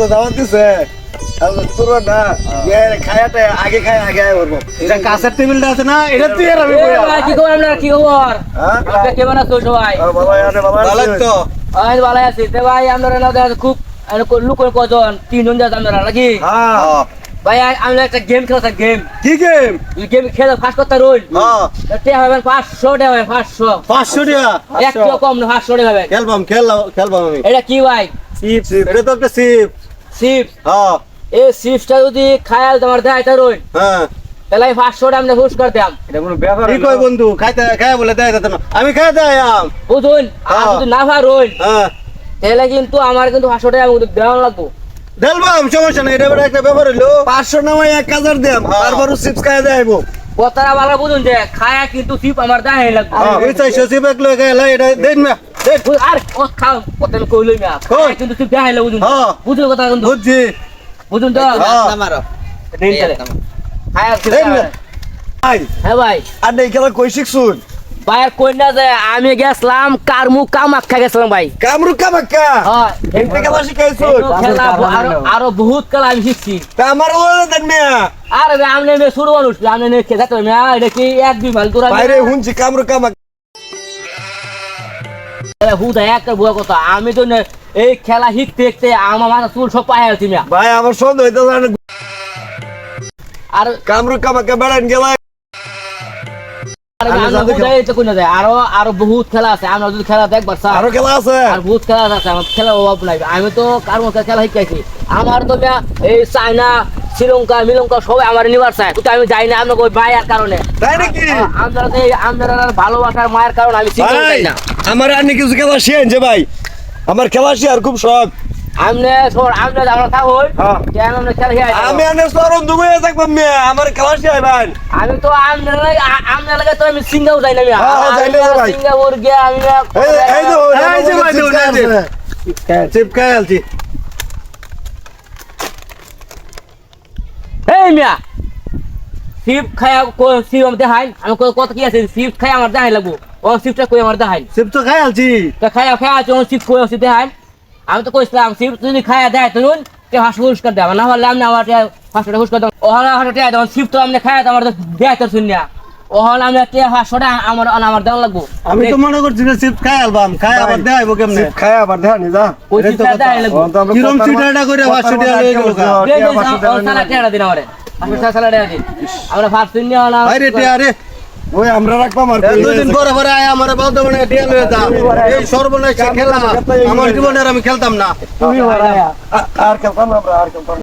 তো দাওয়াত দিছে ইয়ে খায়াটা আগে খায় আগে আয় করব এটা কাছের টেবিলটা আছে না এটা তুই আর আমি এ বইয়া। ভাই, কি খবর আপনার? কি খবর? হ্যাঁ? কেমন আছো সবাই? আর বাবা আনে বাবা ভালো তো। আমি ভালো আছি। তো ভাই আপনারা না দেখা যাচ্ছে খুব লোক কজন তিনজন যাচ্ছে আপনারা নাকি? হ্যাঁ। ভাই আমি একটা গেম খেলতে গেম কি গেম গেম খেলে ফার্স্ট করতে রোল। হ্যাঁ। টেয়া পাঁচশো টাকা হবে পাঁচশো। পাঁচশো টাকা একটু কম না পাঁচশো টাকা হবে। খেলবাম খেললাম খেলবাম আমি। এটা কি ভাই? চিপ এটা তো একটা চিপ চিপস হ্যাঁ। এই চিপসটা যদি খায়াল তোমার দেয় তা রোল হ্যাঁ। তাহলে আমি পাঁচশো টাকা আমরা হুশ করতাম এটা কোনো ব্যাপার কি কয় বন্ধু? খাইতে খাই বলে দেয় না। আমি খাই দেয় আম। বুঝুন আর হ্যাঁ। যদি না রোল হ্যাঁ। তাহলে কিন্তু আমার কিন্তু পাঁচশো টাকা আমি দেওয়া লাগবো। দেলবাম সমস্যা নেই এটা একটা ব্যাপার হইল। পাঁচশো নামাই এক হাজার দিয়াম হ্যাঁ। তারপর চিপস খাইয়া দেবো কথাটা ভালো বুঝুন যে খায়া কিন্তু চিপ আমার দেয় লাগবে। এই চাইছো চিপ এক লগে খাইলা এটা দেন না। আর কথা আমি কইলই না কিন্তু বুঝুন। হ্যাঁ। বুঝুন কথা কিন্তু। বুঝছি। বুঝুন তো? হ্যাঁ। খায়া চিপ দেন না দেয়। ভাই হ্যাঁ ভাই। আর এই খেলা কই শিখছুন? ভাইয়ের কই না যে আমি গেছিলাম কার মুখ কামাখ্যা গেছিলাম ভাই। কামরু কামাক্কা হয়। শিখাইছুন? আরও আরও বহুত খেলা আমি শিখছি। তা আমার ওরা দেন মিয়া। আরে আমি মেয়ে শুরু মানুষ আমি খেতে এটা কি এক দুই ভালো তোরা বাইরে হুনছি কামরু কামাক হুদা একটা বুয়া কথা আমি তো এই খেলা শিখতে শিখতে আমার মাথা চুল সব পায়ে আছি ভাই আমার সন্দেহ আর কামরু কামাক্কা বেড়ান গেলা। আর আমি আমরা জানতে হুদাই তো কোনা যায়। আরও আরও বহুত খেলা আছে আমরা যদি খেলা দেখবার আরও খেলা আছে? আর বহুত খেলা আছে আমার খেলার অভাব নাই। আমি তো কার খেলা শিখাইছি আমার তো এই চায়না শ্রীলঙ্কা মিলঙ্কা সবাই আমার নিবার চায়। কিন্তু আমি যাই না আপনাকে ওই মায়ের কারণে। তাই নাকি? আমরা এই ভালোবাসার মায়ের কারণে আমি শিখতে না। আমার আর কিছু খেলা শিখেন যে ভাই? আমার খেলা শিখার খুব শখ। হ্যাঁ। আমি আনে সরন দুমে থাকবাম মিয়া আমার খেলা শিখাই ভাই। আমি তো আমনে আমনে লাগে তো আমি সিঙ্গাপুর যাই না আমি হ্যাঁ, হ্যাঁ, আমি ভাই। সিঙ্গাপুর গিয়ে আমি এই এই তো এই যে ভাই, চিপস এই যে। খাইছে। চিপ খাই আলছি এই মিয়া সিপ খায়া কো সিপ আমি দেখাই। আমি কত কি আছে? সিপ খাই আমার দেখাই লাগবো। ও সিপটা কই আমার দেখাই? চিপ তো খাই আলছি তো খায়া খায়া আছে ও সিপ কই সিপ দেখাই। আমি তো কইছিলাম সিপ যদি খায়া দেয় তুই তে হাস পুরস্কার দেবা না হলে আমি আমার হাসটা পুরস্কার দাও ওহলা হাসটা দেয় সিপ তো আমি খায়া আমার দেয় তো শুনিয়া। ওহলা আমি তে হাসটা আমার আমার দেওয়া লাগবো? আমি তো মনে করছি যে চিপ খাই আলবাম খাই আবার দেখাইবো কেমনে? চিপ খায় আবার দেখানি যা। ওই তো দেয় লাগবো? কিরম চিটাটা করে বলা লয়ে গেল কেউ নিয়ে আমারে টেড়া দিন আমরা ভাত শুনি না আরে টে আরে ওই আমরা রাখবাম আর দুদিন পরে পরে আয় আমার বর্ধমানে মানে হয়ে যা। এই সর্বনাশ খেলা আমার জীবনের আমি খেলতাম না। তুমি আর খেলতাম আমরা আর খেলতাম না।